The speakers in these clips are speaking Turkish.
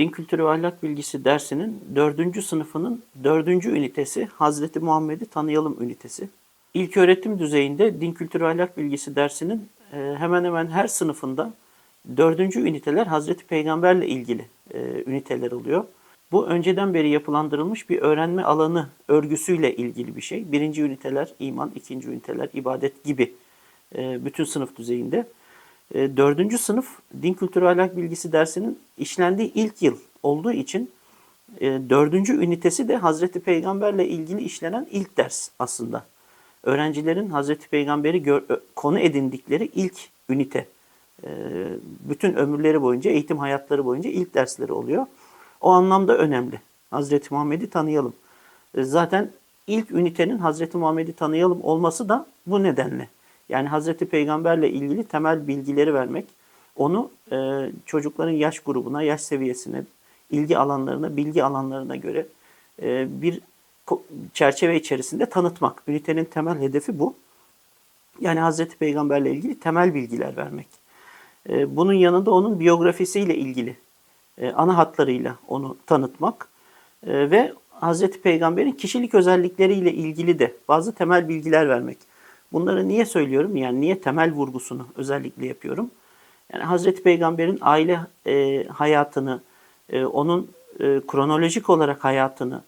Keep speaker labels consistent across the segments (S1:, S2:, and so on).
S1: Din Kültürü ve Ahlak Bilgisi dersinin 4. sınıfının 4. ünitesi Hazreti Muhammed'i tanıyalım ünitesi. İlk öğretim düzeyinde Din Kültürü ve Ahlak Bilgisi dersinin e, hemen hemen her sınıfında 4. üniteler Hazreti Peygamberle ilgili e, üniteler oluyor. Bu önceden beri yapılandırılmış bir öğrenme alanı örgüsüyle ilgili bir şey. Birinci üniteler iman, ikinci üniteler ibadet gibi e, bütün sınıf düzeyinde. E, dördüncü sınıf din kültürü ahlak bilgisi dersinin işlendiği ilk yıl olduğu için e, dördüncü ünitesi de Hazreti Peygamberle ilgili işlenen ilk ders aslında. Öğrencilerin Hazreti Peygamberi gör, konu edindikleri ilk ünite. E, bütün ömürleri boyunca, eğitim hayatları boyunca ilk dersleri oluyor. O anlamda önemli. Hazreti Muhammed'i tanıyalım. E, Zaten ilk ünitenin Hazreti Muhammed'i tanıyalım olması da bu nedenle. Yani Hazreti Peygamberle ilgili temel bilgileri vermek, onu e, çocukların yaş grubuna, yaş seviyesine, ilgi alanlarına, bilgi alanlarına göre e, bir çerçeve içerisinde tanıtmak. Ünitenin temel hedefi bu. Yani Hazreti Peygamberle ilgili temel bilgiler vermek. E, bunun yanında onun biyografisiyle ilgili e, ana hatlarıyla onu tanıtmak e, ve Hazreti Peygamber'in kişilik özellikleriyle ilgili de bazı temel bilgiler vermek. Bunları niye söylüyorum? Yani niye temel vurgusunu özellikle yapıyorum? Yani Hazreti Peygamber'in aile e, hayatını, e, onun e, kronolojik olarak hayatını,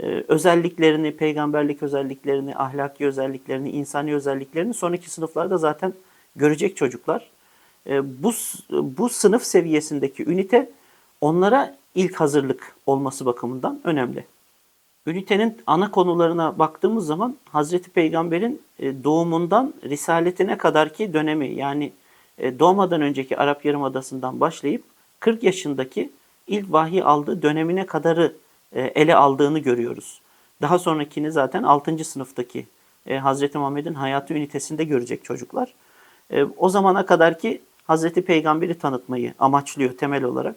S1: e, özelliklerini, peygamberlik özelliklerini, ahlaki özelliklerini, insani özelliklerini sonraki sınıflarda zaten görecek çocuklar. E, bu bu sınıf seviyesindeki ünite onlara ilk hazırlık olması bakımından önemli. Ünitenin ana konularına baktığımız zaman Hazreti Peygamber'in e, doğumundan risaletine kadarki dönemi yani e, doğmadan önceki Arap Yarımadası'ndan başlayıp 40 yaşındaki ilk vahiy aldığı dönemine kadarı e, ele aldığını görüyoruz. Daha sonrakini zaten 6. sınıftaki Hazreti Muhammed'in hayatı ünitesinde görecek çocuklar. O zamana kadarki Hazreti Peygamber'i tanıtmayı amaçlıyor temel olarak.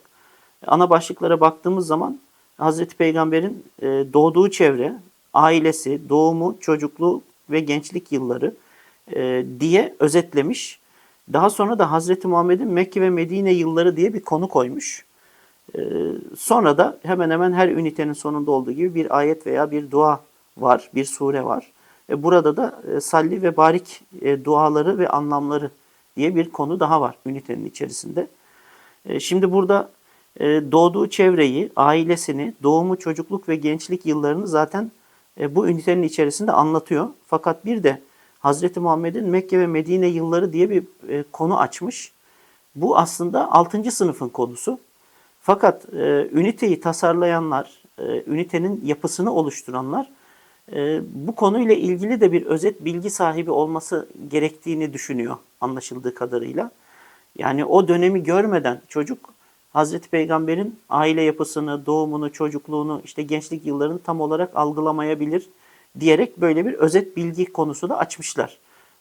S1: Ana başlıklara baktığımız zaman Hazreti Peygamber'in e, doğduğu çevre, ailesi, doğumu, çocukluğu ve gençlik yılları e, diye özetlemiş. Daha sonra da Hazreti Muhammed'in Mekke ve Medine yılları diye bir konu koymuş. E, Sonra da hemen hemen her ünitenin sonunda olduğu gibi bir ayet veya bir dua var, bir sure var. E, Burada da e, salli ve barik e, duaları ve anlamları diye bir konu daha var ünitenin içerisinde. E, Şimdi burada doğduğu çevreyi, ailesini, doğumu, çocukluk ve gençlik yıllarını zaten e, bu ünitenin içerisinde anlatıyor. Fakat bir de Hazreti Muhammed'in Mekke ve Medine yılları diye bir e, konu açmış. Bu aslında 6. sınıfın konusu. Fakat e, üniteyi tasarlayanlar, ünitenin yapısını oluşturanlar bu konuyla ilgili de bir özet bilgi sahibi olması gerektiğini düşünüyor anlaşıldığı kadarıyla. Yani o dönemi görmeden çocuk Hazreti Peygamber'in aile yapısını, doğumunu, çocukluğunu, işte gençlik yıllarını tam olarak algılamayabilir diyerek böyle bir özet bilgi konusu da açmışlar.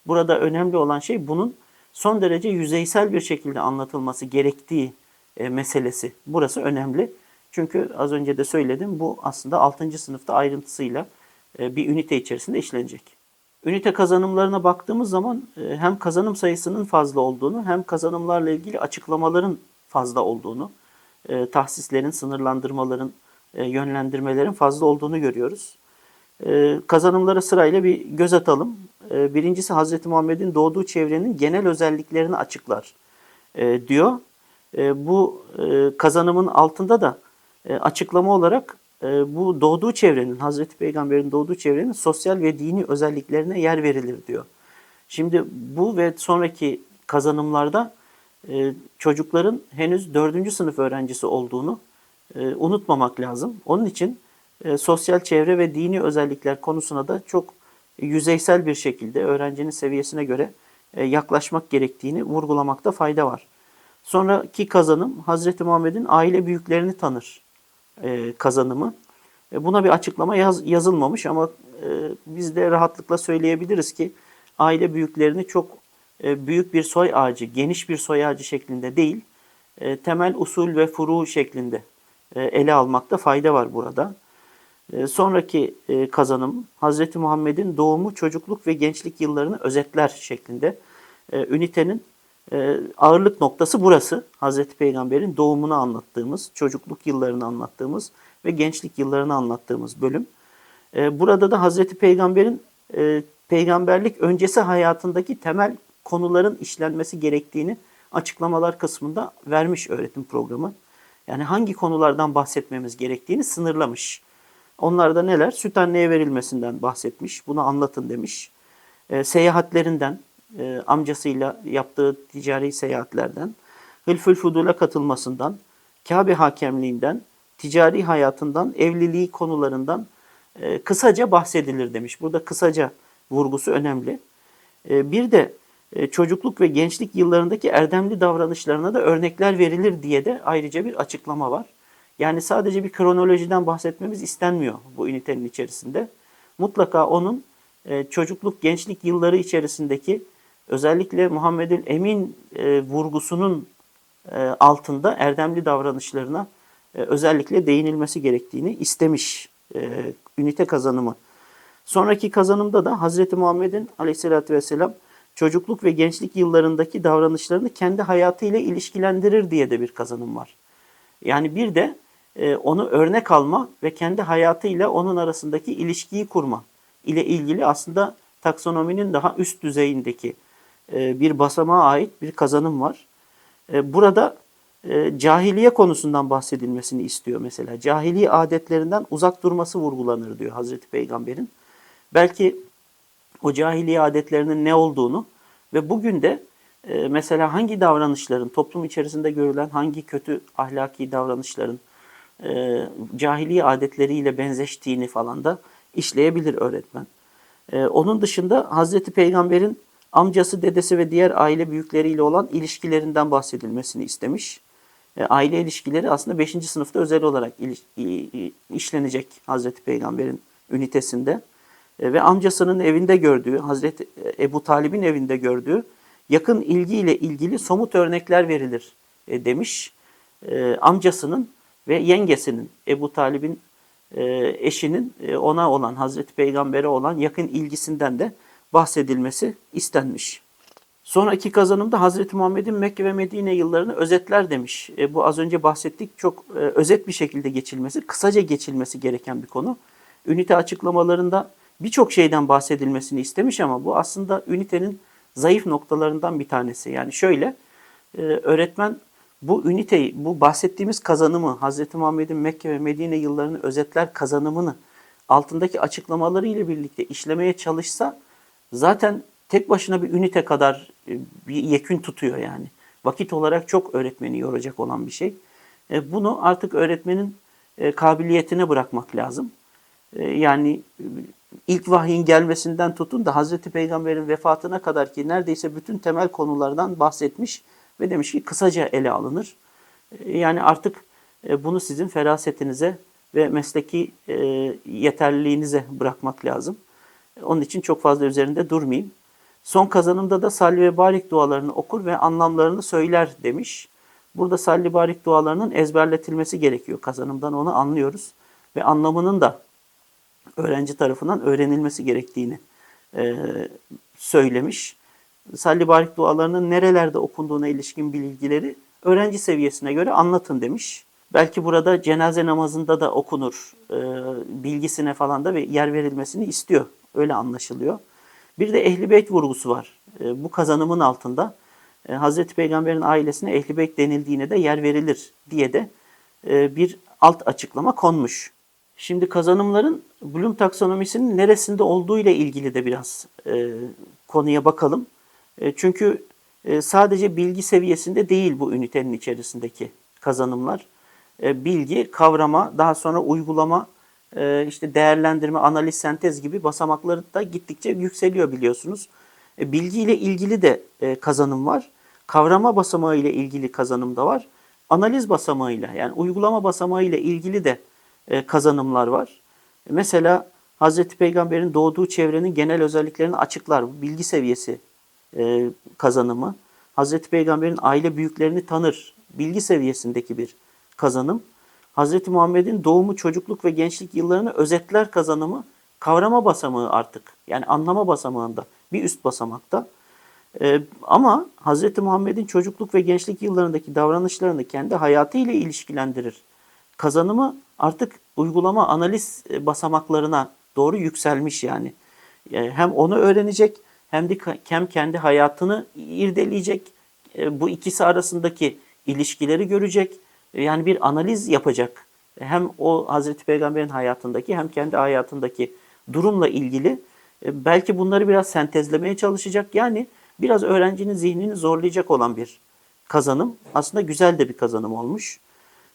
S1: Burada önemli olan şey bunun son derece yüzeysel bir şekilde anlatılması gerektiği e, meselesi. Burası önemli. Çünkü az önce de söyledim bu aslında 6. sınıfta ayrıntısıyla e, bir ünite içerisinde işlenecek. Ünite kazanımlarına baktığımız zaman e, hem kazanım sayısının fazla olduğunu hem kazanımlarla ilgili açıklamaların fazla olduğunu, e, tahsislerin, sınırlandırmaların, e, yönlendirmelerin fazla olduğunu görüyoruz. E, Kazanımlara sırayla bir göz atalım. E, Birincisi Hz. Muhammed'in doğduğu çevrenin genel özelliklerini açıklar e, diyor. E, Bu e, kazanımın altında da e, açıklama olarak e, bu doğduğu çevrenin, Hazreti Peygamber'in doğduğu çevrenin sosyal ve dini özelliklerine yer verilir diyor. Şimdi bu ve sonraki kazanımlarda çocukların henüz dördüncü sınıf öğrencisi olduğunu e, unutmamak lazım. Onun için e, sosyal çevre ve dini özellikler konusuna da çok yüzeysel bir şekilde öğrencinin seviyesine göre e, yaklaşmak gerektiğini vurgulamakta fayda var. Sonraki kazanım Hazreti Muhammed'in aile büyüklerini tanır kazanımı. Buna bir açıklama yaz- yazılmamış ama biz de rahatlıkla söyleyebiliriz ki aile büyüklerini çok e, büyük bir soy ağacı, geniş bir soy ağacı şeklinde değil, e, temel usul ve furu şeklinde e, ele almakta fayda var burada. Sonraki kazanım Hazreti Muhammed'in doğumu, çocukluk ve gençlik yıllarını özetler şeklinde. Ünitenin ağırlık noktası burası. Hazreti Peygamber'in doğumunu anlattığımız, çocukluk yıllarını anlattığımız ve gençlik yıllarını anlattığımız bölüm. Burada da Hazreti Peygamber'in peygamberlik öncesi hayatındaki temel konuların işlenmesi gerektiğini açıklamalar kısmında vermiş öğretim programı. Yani hangi konulardan bahsetmemiz gerektiğini sınırlamış. Onlar da neler? Süt anneye verilmesinden bahsetmiş. Bunu anlatın demiş. E, seyahatlerinden, e, amcasıyla yaptığı ticari seyahatlerden, Hılfül Fudul'a katılmasından, Kabe hakemliğinden, ticari hayatından, evliliği konularından e, kısaca bahsedilir demiş. Burada kısaca vurgusu önemli. E, bir de çocukluk ve gençlik yıllarındaki erdemli davranışlarına da örnekler verilir diye de ayrıca bir açıklama var. Yani sadece bir kronolojiden bahsetmemiz istenmiyor bu ünitenin içerisinde. Mutlaka onun e, çocukluk, gençlik yılları içerisindeki özellikle Muhammedül Emin e, vurgusunun e, altında erdemli davranışlarına e, özellikle değinilmesi gerektiğini istemiş e, ünite kazanımı. Sonraki kazanımda da Hazreti Muhammed'in aleyhissalatü vesselam çocukluk ve gençlik yıllarındaki davranışlarını kendi hayatıyla ilişkilendirir diye de bir kazanım var. Yani bir de e, onu örnek alma ve kendi hayatıyla onun arasındaki ilişkiyi kurma ile ilgili aslında taksonominin daha üst düzeyindeki e, bir basamağa ait bir kazanım var. E, burada e, cahiliye konusundan bahsedilmesini istiyor mesela. Cahili adetlerinden uzak durması vurgulanır diyor Hazreti Peygamber'in. Belki o cahiliye adetlerinin ne olduğunu ve bugün de e, mesela hangi davranışların toplum içerisinde görülen hangi kötü ahlaki davranışların e, cahiliye adetleriyle benzeştiğini falan da işleyebilir öğretmen. E, onun dışında Hazreti Peygamber'in amcası, dedesi ve diğer aile büyükleriyle olan ilişkilerinden bahsedilmesini istemiş. E, aile ilişkileri aslında 5. sınıfta özel olarak işlenecek Hazreti Peygamber'in ünitesinde. E, ve amcasının evinde gördüğü, Hazreti Ebu Talib'in evinde gördüğü yakın ilgiyle ilgili somut örnekler verilir e, demiş. E, amcasının ve yengesinin, Ebu Talib'in eşinin ona olan, Hazreti Peygamber'e olan yakın ilgisinden de bahsedilmesi istenmiş. Sonraki kazanımda Hazreti Muhammed'in Mekke ve Medine yıllarını özetler demiş. E, bu az önce bahsettik çok e, özet bir şekilde geçilmesi, kısaca geçilmesi gereken bir konu. Ünite açıklamalarında birçok şeyden bahsedilmesini istemiş ama bu aslında ünitenin zayıf noktalarından bir tanesi. Yani şöyle e, öğretmen bu üniteyi, bu bahsettiğimiz kazanımı, Hz. Muhammed'in Mekke ve Medine yıllarını özetler kazanımını altındaki açıklamaları ile birlikte işlemeye çalışsa zaten tek başına bir ünite kadar e, bir yekün tutuyor yani. Vakit olarak çok öğretmeni yoracak olan bir şey. E, bunu artık öğretmenin kabiliyetine bırakmak lazım. Yani ilk vahyin gelmesinden tutun da Hazreti Peygamber'in vefatına kadar ki neredeyse bütün temel konulardan bahsetmiş ve demiş ki kısaca ele alınır. E, yani artık e, bunu sizin ferasetinize ve mesleki e, yeterliliğinize bırakmak lazım. Onun için çok fazla üzerinde durmayayım. Son kazanımda da salli ve barik dualarını okur ve anlamlarını söyler demiş. Burada salli barik dualarının ezberletilmesi gerekiyor. Kazanımdan onu anlıyoruz. Ve anlamının da öğrenci tarafından öğrenilmesi gerektiğini e, söylemiş. Salli Barik dualarının nerelerde okunduğuna ilişkin bilgileri öğrenci seviyesine göre anlatın demiş. Belki burada cenaze namazında da okunur e, bilgisine falan da yer verilmesini istiyor. Öyle anlaşılıyor. Bir de Ehli Beyt vurgusu var. E, bu kazanımın altında e, Hazreti Peygamber'in ailesine Ehli Beyt denildiğine de yer verilir diye de e, bir alt açıklama konmuş. Şimdi kazanımların Bloom taksonomisinin neresinde olduğu ile ilgili de biraz e, konuya bakalım. E, çünkü e, sadece bilgi seviyesinde değil bu ünitenin içerisindeki kazanımlar. E, bilgi, kavrama, daha sonra uygulama, e, işte değerlendirme, analiz, sentez gibi basamakları da gittikçe yükseliyor biliyorsunuz. E, bilgi ile ilgili de e, kazanım var. Kavrama basamağı ile ilgili kazanım da var. Analiz basamağıyla yani uygulama basamağı ile ilgili de kazanımlar var. Mesela Hazreti Peygamber'in doğduğu çevrenin genel özelliklerini açıklar. Bilgi seviyesi e, kazanımı. Hazreti Peygamber'in aile büyüklerini tanır. Bilgi seviyesindeki bir kazanım. Hazreti Muhammed'in doğumu, çocukluk ve gençlik yıllarını özetler kazanımı kavrama basamağı artık. Yani anlama basamağında bir üst basamakta. Ee, ama Hz. Muhammed'in çocukluk ve gençlik yıllarındaki davranışlarını kendi hayatıyla ilişkilendirir. Kazanımı artık uygulama analiz e, basamaklarına doğru yükselmiş yani. E, Hem onu öğrenecek hem de hem kendi hayatını irdeleyecek. E, Bu ikisi arasındaki ilişkileri görecek. Yani bir analiz yapacak. Hem o Hazreti Peygamber'in hayatındaki hem kendi hayatındaki durumla ilgili belki bunları biraz sentezlemeye çalışacak. Yani biraz öğrencinin zihnini zorlayacak olan bir kazanım. Aslında güzel de bir kazanım olmuş.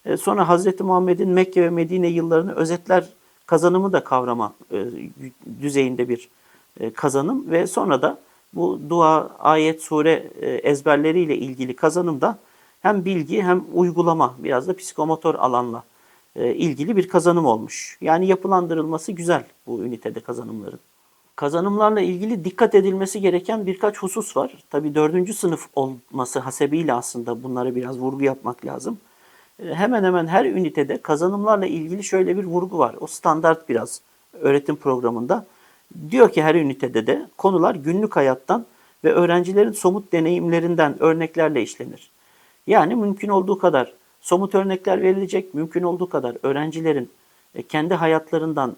S1: E, Sonra Hazreti Muhammed'in Mekke ve Medine yıllarını özetler kazanımı da kavrama e, düzeyinde bir e, kazanım ve sonra da bu dua, ayet, sure ezberleriyle ilgili kazanım da hem bilgi hem uygulama biraz da psikomotor alanla ilgili bir kazanım olmuş. Yani yapılandırılması güzel bu ünitede kazanımların. Kazanımlarla ilgili dikkat edilmesi gereken birkaç husus var. Tabii dördüncü sınıf olması hasebiyle aslında bunlara biraz vurgu yapmak lazım. E, Hemen hemen her ünitede kazanımlarla ilgili şöyle bir vurgu var. O standart biraz öğretim programında. Diyor ki her ünitede de konular günlük hayattan ve öğrencilerin somut deneyimlerinden örneklerle işlenir. Yani mümkün olduğu kadar somut örnekler verilecek, mümkün olduğu kadar öğrencilerin e, kendi hayatlarından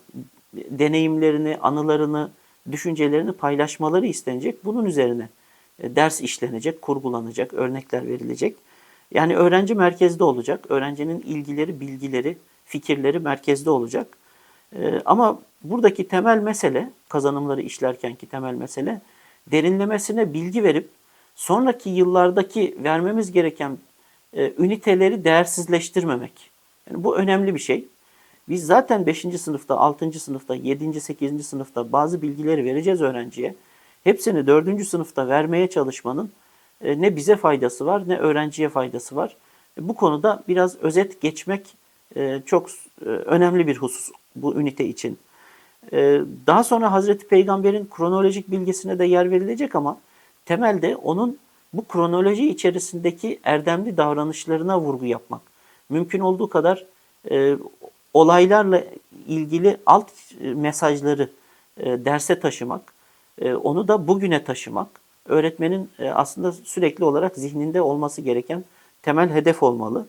S1: deneyimlerini, anılarını, düşüncelerini paylaşmaları istenecek. Bunun üzerine e, ders işlenecek, kurgulanacak, örnekler verilecek. Yani öğrenci merkezde olacak. Öğrencinin ilgileri, bilgileri, fikirleri merkezde olacak. Ee, ama buradaki temel mesele, kazanımları işlerkenki temel mesele, derinlemesine bilgi verip sonraki yıllardaki vermemiz gereken e, üniteleri değersizleştirmemek. Yani bu önemli bir şey. Biz zaten 5. sınıfta, 6. sınıfta, 7. 8. sınıfta bazı bilgileri vereceğiz öğrenciye. Hepsini 4. sınıfta vermeye çalışmanın ne bize faydası var ne öğrenciye faydası var. E, Bu konuda biraz özet geçmek e, çok e, önemli bir husus bu ünite için. E, Daha sonra Hazreti Peygamber'in kronolojik bilgisine de yer verilecek ama temelde onun bu kronoloji içerisindeki erdemli davranışlarına vurgu yapmak. Mümkün olduğu kadar e, olaylarla ilgili alt e, mesajları e, derse taşımak, e, onu da bugüne taşımak, öğretmenin e, aslında sürekli olarak zihninde olması gereken temel hedef olmalı.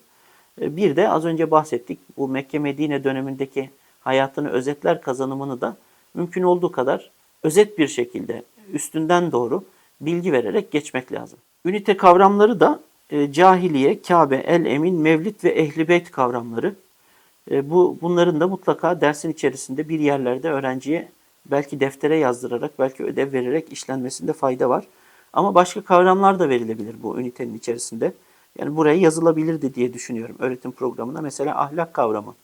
S1: E, Bir de az önce bahsettik bu Mekke Medine dönemindeki hayatını özetler kazanımını da mümkün olduğu kadar özet bir şekilde üstünden doğru bilgi vererek geçmek lazım. Ünite kavramları da e, cahiliye, Kabe, el emin, mevlid ve ehli beyt kavramları. Bu bunların da mutlaka dersin içerisinde bir yerlerde öğrenciye belki deftere yazdırarak, belki ödev vererek işlenmesinde fayda var. Ama başka kavramlar da verilebilir bu ünitenin içerisinde. Yani buraya yazılabilirdi diye düşünüyorum öğretim programına. Mesela ahlak kavramı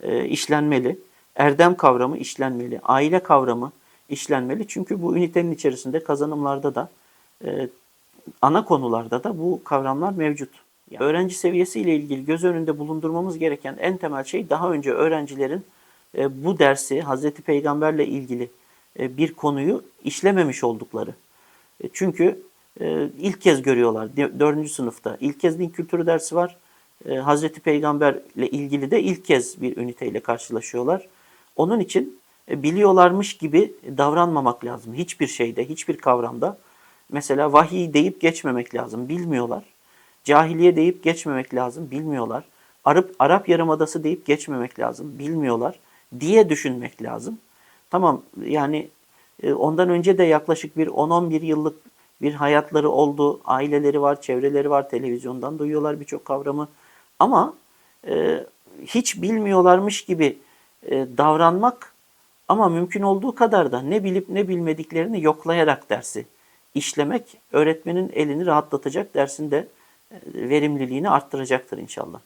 S1: e, işlenmeli, erdem kavramı işlenmeli, aile kavramı işlenmeli. Çünkü bu ünitenin içerisinde kazanımlarda da e, ana konularda da bu kavramlar mevcut. Yani öğrenci seviyesiyle ilgili göz önünde bulundurmamız gereken en temel şey daha önce öğrencilerin e, bu dersi Hazreti Peygamberle ilgili e, bir konuyu işlememiş oldukları. E, Çünkü e, ilk kez görüyorlar dördüncü sınıfta. İlk kez din kültürü dersi var. E, Hazreti Peygamberle ilgili de ilk kez bir üniteyle karşılaşıyorlar. Onun için biliyorlarmış gibi davranmamak lazım. Hiçbir şeyde, hiçbir kavramda. Mesela vahiy deyip geçmemek lazım. Bilmiyorlar. Cahiliye deyip geçmemek lazım. Bilmiyorlar. Arap, Arap Yarımadası deyip geçmemek lazım. Bilmiyorlar. Diye düşünmek lazım. Tamam yani ondan önce de yaklaşık bir 10-11 yıllık bir hayatları oldu. Aileleri var, çevreleri var. Televizyondan duyuyorlar birçok kavramı. Ama e, hiç bilmiyorlarmış gibi e, davranmak ama mümkün olduğu kadar da ne bilip ne bilmediklerini yoklayarak dersi işlemek öğretmenin elini rahatlatacak, dersin de e, verimliliğini arttıracaktır inşallah.